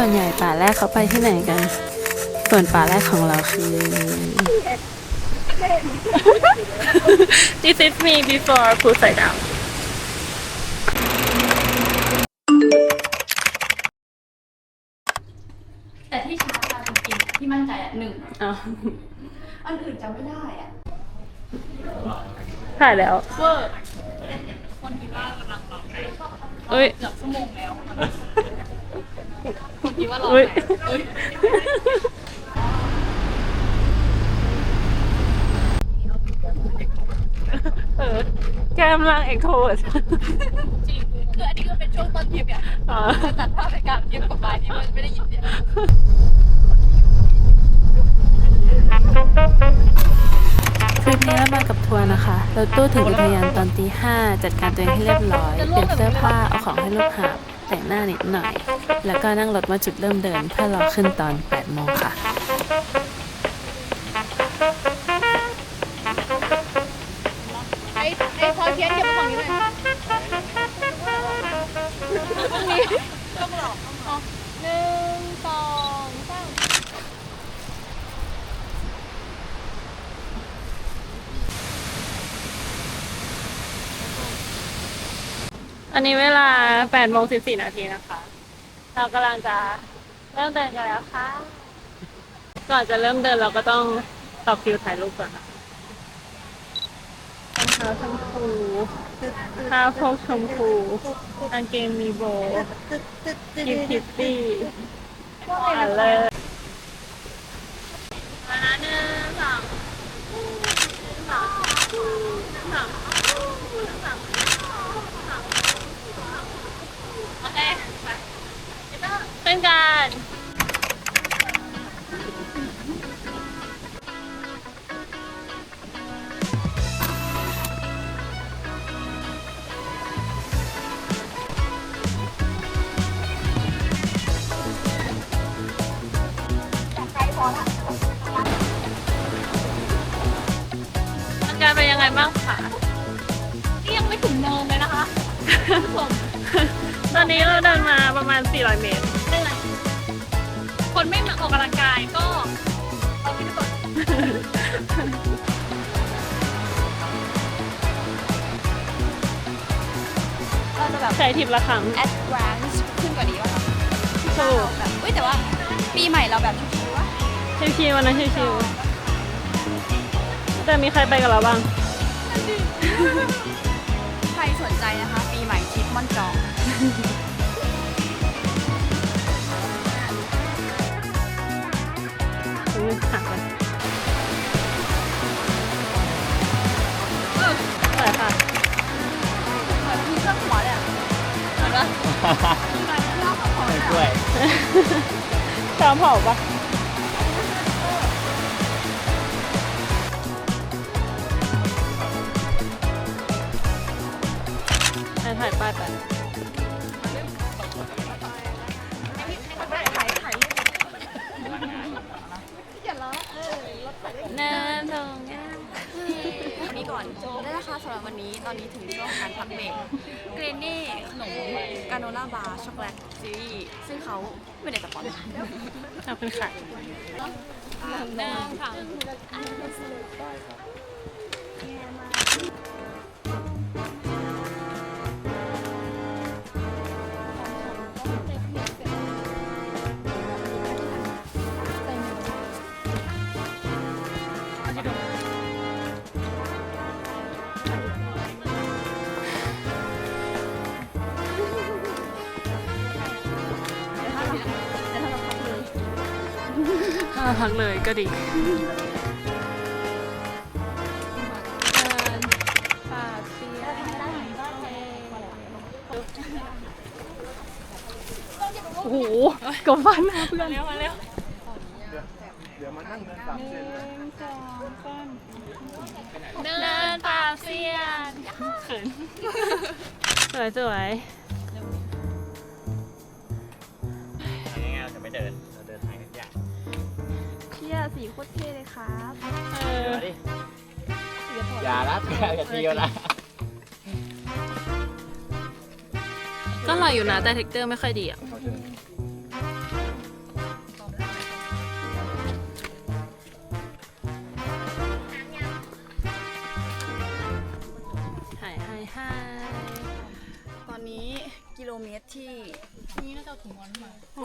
ส่วนใหญ่ป่าแรกเขาไปที่ไหนกัน ส่วนป่าแรกของเราคือ This is me before Poolside Down แต่ที่ชาร์จมาจริงๆที่มั่นใจอะหนึ่งอ้าวอันอื่นจำไม่ได้อะถ่ายแล้วเวอร์คนคิดว่ากำลังรอเอ้ย เกือบชั่วโมงแล้ว คนคิดว่ารอเอ้ยเอ้ยเออแกกำลังเอ็กโทรดจริงคืออันนี้ก็เป็นช่วงต้นทริปอะอ๋อตัดภาพไปกลางทริปกับปลายทริปมันไม่ได้ยินเสียงทริปนี้เรามากับทัวร์นะคะรถตู้ถึงอุทยานตอนตีห้าจัดการตัวเองให้เรียบร้อย เปลี่ยนเสื้อผ้า เอาของให้ลูกหาบ แต่งหน้านิดหน่อย แล้วก็นั่งรถมาจุดเริ่มเดินเพื่อรอขึ้นตอน 8 โมงค่ะ ไอ้ไอ้พอเทียนเก็ อันนี้เวลา8โมง14นาทีนะคะ เรากำลังจะเริ่มเดินกันแล้วค่ะ ก่อนจะเริ่มเดินเราก็ต้องต่อคิวถ่ายรูปก่อนค่ะรองเท้าชมพูผ้าโพกชมพูกางเกงมีโบกิฟพิตตี้อะเลยมาหนึ่งสองสองสองสองโอเคไป เป็นการอาการเป็นยังไงบ้างคะนี่ยังไม่ถึงเนินเลยนะคะคุณผู้ชม ตอนนี้เราเดินมาประมาณ 400 เมตร ออกกำลังกายก็เอาไปก่อนเราจะแบบ ใช้ทิปละครั้ง advance ขึ้นกว่านี้ป่ะคะถูกแบบเฮ้ยแต่ว่าปีใหม่เราแบบชิวๆวะชิวๆวันนั้นชิวๆแต่มีใครไปกับเราบ้าง ใครสนใจนะคะ ปีใหม่ทริปม่อนจอง อุ้ยหักเลยไปค่ะเหมือนมีเครื่องหัวเลยอะเห็นปะเหมือนเครื่องหัวเลยกล้วยชอบเผาปะถ่ายถ่ายป้ายไป วันนี้ก่อนได้ราคาสำหรับวันนี้ตอนนี้ถึงช่วงการพักเบรกเกรนนี่ขนมกาโนล่าบาร์ช็อกโกแลตซีรีส์ซึ่งเขาไม่ได้สปอนเอาเป็นไข่หนึ่งค่ะถ้ พักเลยก็ดีโอ้โหกบฟันนะเพื่อนมาเร็วมาเร็วเดี๋ยวมานั่งเดินสามเซนเลยเดินตามเสียนเขินสวยสวยง่ายๆเราจะไม่เดินี่ยสีโคตรเท่เลยครับมาดิอย่าละอย่าตีกัละก็ลอยอยู่นะแต่เท็กเตอร์ไม่ค่อยดีอะหายหายหตอนนี้กิโลเมตรที่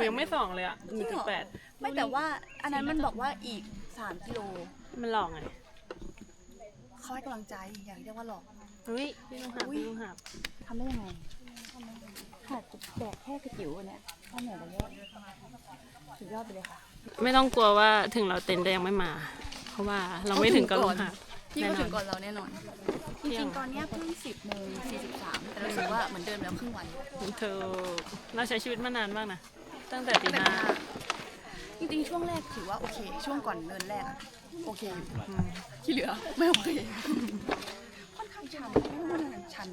ยังไม่สองเลยอะหนึ่งจุดแปดไม่แต่ว่าอันนั้นมันบอกว่าอีก 3กิโลมันหลอกไงเขาให้กำลังใจอย่างเรียกว่าหลอกเฮ้ยพี่ลุงหับพี่ลุงหับทำได้ยังไงหัดแบกแค่กระจิ๋วเนี่ยข้าวเหนียวไปเยอะสุดยอดไปเลยค่ะ ไม่ต้องกลัวว่าถึงเราเต็นจะยังไม่มา เพราะว่าเราไม่ถึงกับลุงหับ พี่แน่ก็นอนถึงก่อนเราแน่นอนจริงๆตอนเนี้ยเพิ่ง10โมง43แต่ รู้สึกว่าเหมือนเดินแล้วครึ่งวันเธอเราใช้ชีวิตมานานมากนะ ตั้งแต่ตีแต่ห้า จริงๆช่วงแรกถือว่าโอเค ช่วงก่อนเดินแรกอะโอเคอยู่อืมที่เหลือไม่โอเค ค่อนข้างชันไม่รู้ว่าชัน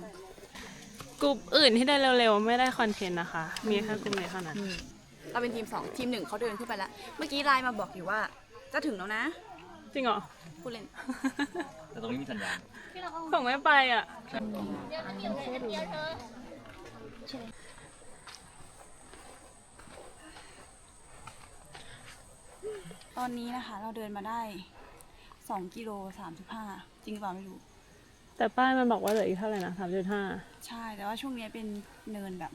กลุ่มอื่นที่ได้เร็วๆ ไม่ได้คอนเทนต์นะคะ มีแค่กลุ่มเดียวเท่านั้น เราเป็นทีม2ทีมหนึ่งเขาเดินขึ้นไปแล้ว เมื่อกี้ไลน์มาบอกอยู่ว่า จะถึงแล้วนะ จริงเหรอพูดเล่นแต่ตรงนี้มีสัญญาณส่งไม่ไปอะตอนนี้นะคะ เราเดินมาได้2กิโล35จริงหรือเปล่าไม่รู้ แต่ป้ายมันบอกว่าเหลืออีกเท่าไหร่นะสามจุดห้าใช่ แต่ว่าช่วงนี้เป็นเนินแบบ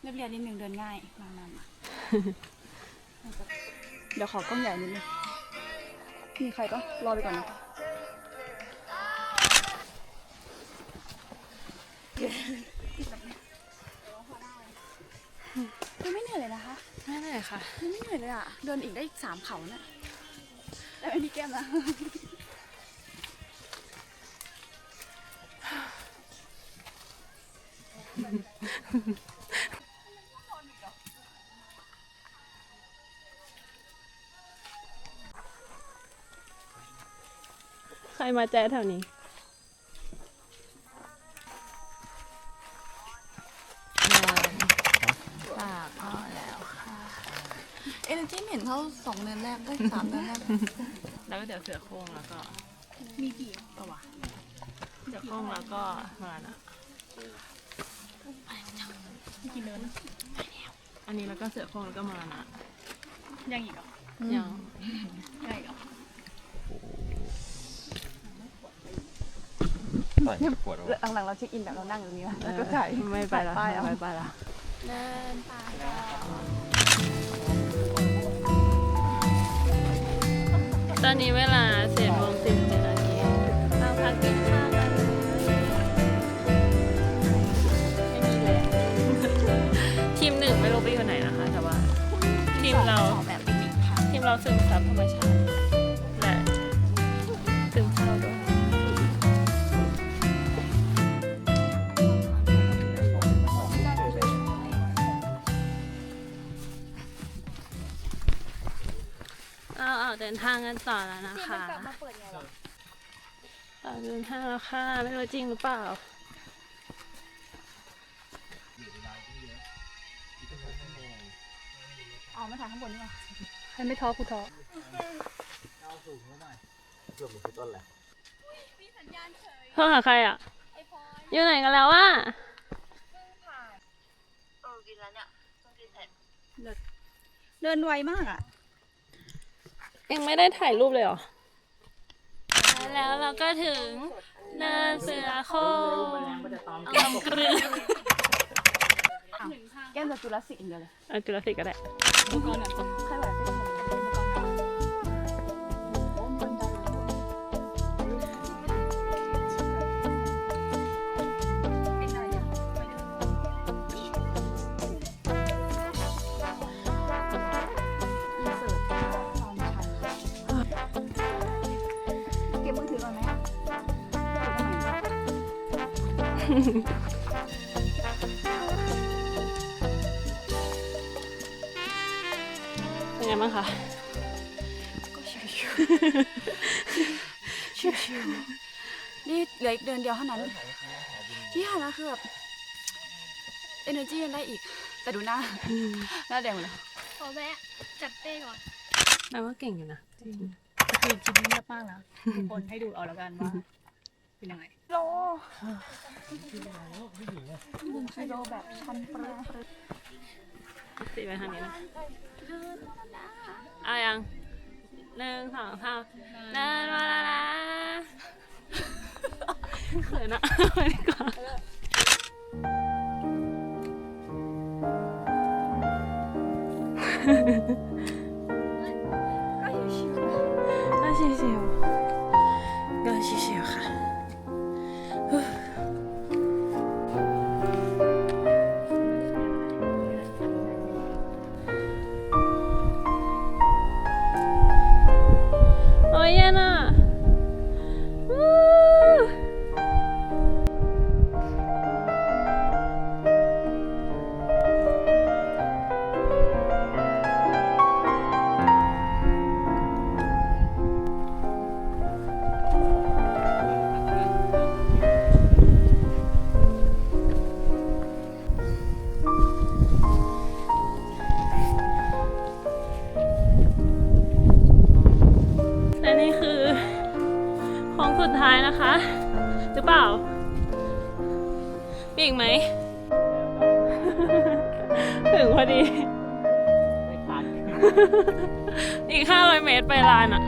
เรียบเรียบนิดนึงเดินง่ายมามามาเดี๋ยวขอกล้องใหญ่นิดนึง มีใครก็รอไปก่อนนะยังไม่เหนื่อยเลยนะคะไม่ได้ค่ะยังไม่เหนื่อยเลยอะ เดินอีกได้อีกสามเขาน่ะแล้วไม่มีแก้มนะใค รมาแจ้แถวนี้ปากพอแล้วค่ะ เอเนจีเห็นเท่าสองเนินแรกได้ยสามเนินแรก แล้วก็เดี๋ยวเสือโคร่งแล้วก็ มีกี่ก็วะเสือโคร่งแล้วก็มานะมีกี่เนินอันนี้แล้วก็เสือโคร่งแล้วก็มานะยังอีกเหรอยังยังอีกเหรอ ต่อยปวดหลังๆเราเช็คอินแบบเรานั่งอยู่ตรงนี้นะแล้วก็ถ่ายไม่ไปละป้ายเอาไม่ไปละ เดินไปตอนนี้เวลาเจ็ดโมงสิบเจ็ดนาทีเราพักกินข้าวกันเลยไม่มีเลยทีมหนึ่งไม่รู้ไปอยู่ไหนนะคะ แต่ว่า ทีมเรา ขอแบบปิกนิกค่ะ ทีมเราซึมซับธรรมชาติ เราออกเดินทางกันต่อแล้วนะคะออกเดินทางแล้วค่ะ ไม่รู้จริงหรือเปล่า อ๋อมาถ่ายข้างบนนี่ว่ะให้ไม่ท้อกูท้อช่วงนี้ต้นแหละโทรหาใครอะอยู่ไหนกันแล้วอะเดินไวมากอะ ยังไม่ได้ถ่ายรูปเลยเหรอ แล้วเราก็ถึงเนินเสือโคร่งลำกรือแก้มจะจุลศิลป์อย่างเดียวเลยเอาจุลศิษย์ก็ได้ใครไหวเเก็บทำไมเป็นไงบ้างคะนี่เหลืออีกเดือนเดียวเท่านั้นที่หานะคือแบบ energy ยังได้อีก แต่ดูหน้า หน้าแดงหมดเลยขอแวะจัดเป้ก่อนแปลว่าเก่งอยู่นะจริงคือคลิปนี้เงียบมากนะทุกคนให้ดูเอาแล้วกันว่าเป็นยังไง โลหนึ่งกิโลแบบชันเปรี้ยสีไปทางนี้นะเอายังหนึ่งสองสามเดินมาแล้วนะเขินอะไปดีกว่าก็ อีก 500 เมตรไปลานอะ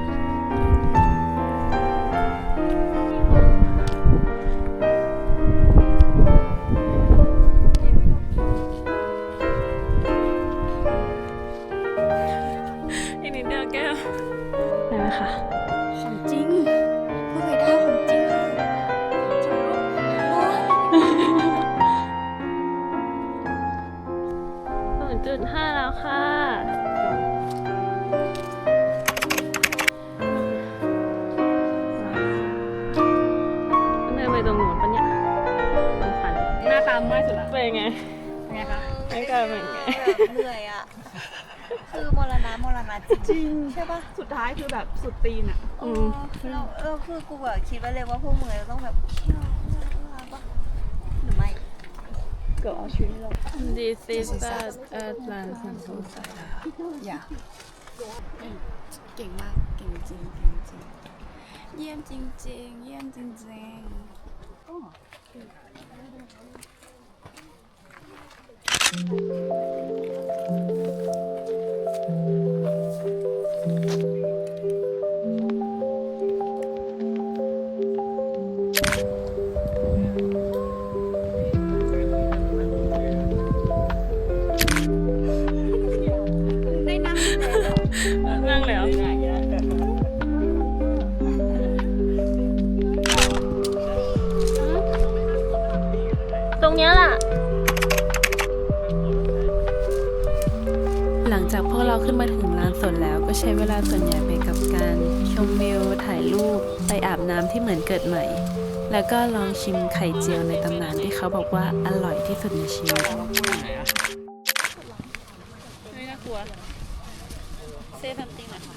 แบบเหนื่อยอะ คือมรณะมรณะจริงใช่ปะสุดท้ายคือแบบสุดตีนอะอืเอมอเราเออคือกูแบบคิดไว้เลยว่าพวกมึงจะต้องแบบเชี่ยวปะหรือไม่ เกือบเอาชีวิตเรา This is the Atlas อย่าเก่งมาก เก่งจริงเก่งจริง เยี่ยมจริง ๆ เยี่ยมจริงๆได้ นั่งแล้วนั่งแล้ว ตรงเนี้ยล่ะ ช้เวลาส่วนใหญ่ไปกับการชมวิวถ่ายรูปไปอาบน้ำที่เหมือนเกิดใหม่ แล้วก็ลองชิมไข่เจียวในตำนานที่เขาบอกว่าอร่อยที่สุดในชีวิต ไม่น่ากลัว เซฟซัมติงหน่อยค่ะ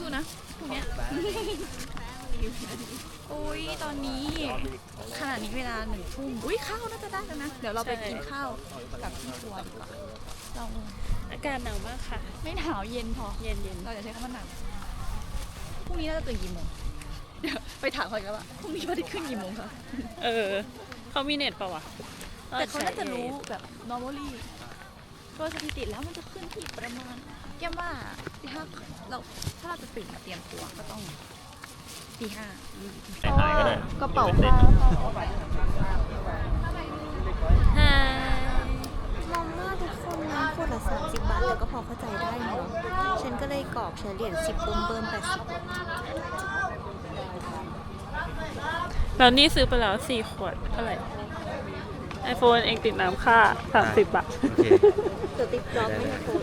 สู้ๆนะพวกเนี้ยโอ้ยตอนนี้ขณะนี้ เวลาหนึ่งทุ่มอุ้ยข้าวน่าจะได้แล้วนะ เดี๋ยวเราไปกินข้าวกับพี่ครัวดีกว่าเราอากาศหนาวมากค่ะ ไม่หนาวเย็นพอเย็นเย็นเราจะใช้คำว่าหนาวพรุ่งนี้เราจะตื่นกี่โมงเดี๋ยวไปถามเขาอีกแล้วว่าพรุ่งนี้พระอาทิตย์ขึ้นกี่โมงคะเออเขามีเน็ตเปล่าวะแต่เขาน่าจะรู้แบบ normally โดยสถิติแล้วมันจะขึ้นที่ประมาณแก้มว่าตีห้าเราถ้าเราจะตื่นมาเตรียมตัวก็ต้อง ตีห้าแต่หายก็ได้กระเป๋าเสร็จผ้าฮายมองว่าทุกคนนะขวดละสามสิบบาท แต่ก็พอเข้าใจได้เนาะฉันก็เลยกรอกใช้เหรียญสิบเบิ่มเบิ่มแปดสิบแล้วนี่ซื้อไปแล้วสี่ขวดเท่าไหร่ไอโฟนเองติดน้ำค่าสามสิบบาทโอเคตัวติ๊กบล็อกไม่ใช่โฟน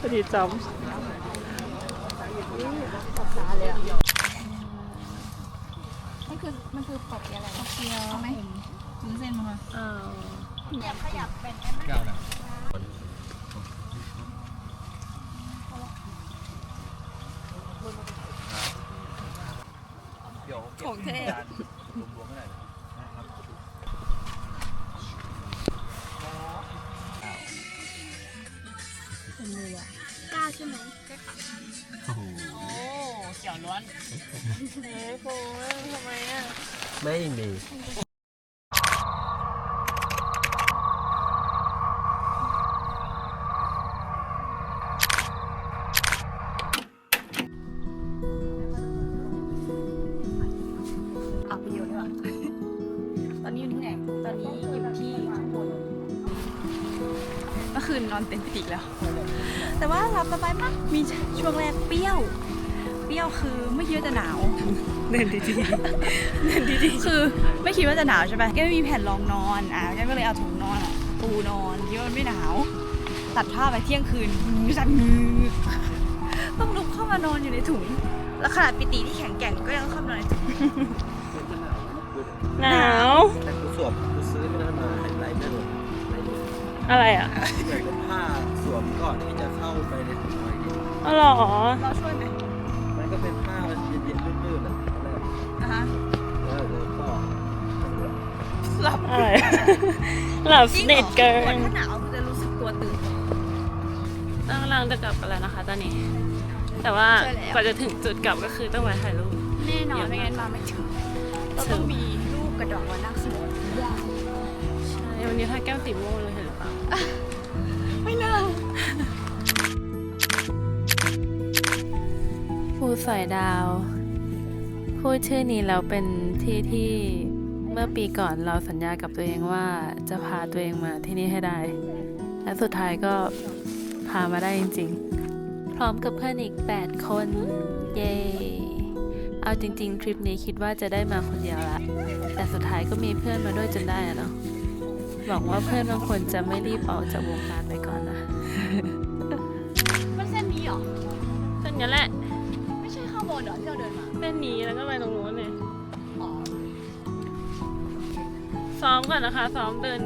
พอดีจปากษาเลยอะมัน คือมันคือปอบเปียะอะไรปอบเปียะไหมซื้อเส้นมาำอ้าวเก้านะเดี๋ยวของเท่รวมๆเท่าไหร่นะครับกล้าใช่ไหมโอ้โหเขียวล้วนเฮ้ยโฟนทำไมอะ ไม่มีอัพวิดีโอดีกว่าตอนนี้อยู่ที่ไหน ตอนนี้อยู่ที่ข้างบนก็มื่อคืนนอนเต็มปีกแล้ว แต่ว่าหลับสบายมาก มีช่วงแรกเปรี้ยว เปรี้ยวคือไม่คิดว่าจะหนาวเดินดีๆเดินดีคือไม่คิดว่าจะหนาวใช่ไหมแกไม่มีแผ่นรองนอนอะแกก็เลยเอาถุงนอนอะปูนอนคิดว่ามันไม่หนาว ตัดผ้าพไปเที่ยงคืนมือสั่นมือต้องลุกเข้ามานอนอยู่ในถุง แล้วขนาดปิติที่แข็งแกร่งก็ยังเข้ามานอนในถุงๆหนาว แต่กูสวมกูซื้อไม่ได้มาให้ไรไม่หมดไรหมดอะไรอะเหมือนเป็นผ้าสวมก่อนที่จะเข้าไปในถุงไว้นี่อ๋อเหรอ เราช่วยไหม มันก็เป็นผ้าเย็นๆลื่นๆอะตอนแรกอะฮะแล้วแล้วก็หลับอะไรหลับจริงสนิทเกิหรอปวดนถ้าหนาวมันจะรู้สึกตัวตื่นต้งกำลังจะกลับกันแล้วนะคะตอนนี้ แต่ว่าใช่แล้ว กว่าจะถึงจุดกลับก็คือต้องไปถ่ายรูป แน่นอนไม่งั้นมาไม่ถึงเราต้องมีลูกกระดอกมานั่งสวดใช่ วันนี้ถ้าแก้วสีม่วงเลยเห็นหรือเปล่าไม่น่า สอยดาวพูดชื่อนี้แล้วเป็นที่ที่เมื่อปีก่อนเราสัญญากับตัวเองว่าจะพาตัวเองมาที่นี่ให้ได้ และสุดท้ายก็พามาได้จริง ๆ พร้อมกับเพื่อนอีก 8 คน เย้เอาจริง ๆ ทริปนี้คิดว่าจะได้มาคนเดียวละแต่สุดท้ายก็มีเพื่อนมาด้วยจนได้อะเนาะหวังว่าเพื่อนบางคนจะไม่รีบออกจากวงการไปก่อนนะมันเส้นนี้เหรอเส้นนี้แหละไม่ใช่ข้างบ นเหรอที่เราเดินมาเส้นนี้แล้วก็ไปตรงนู้นเลยอ๋อ ซ้อมก่อนนะคะ ซ้อมเดิน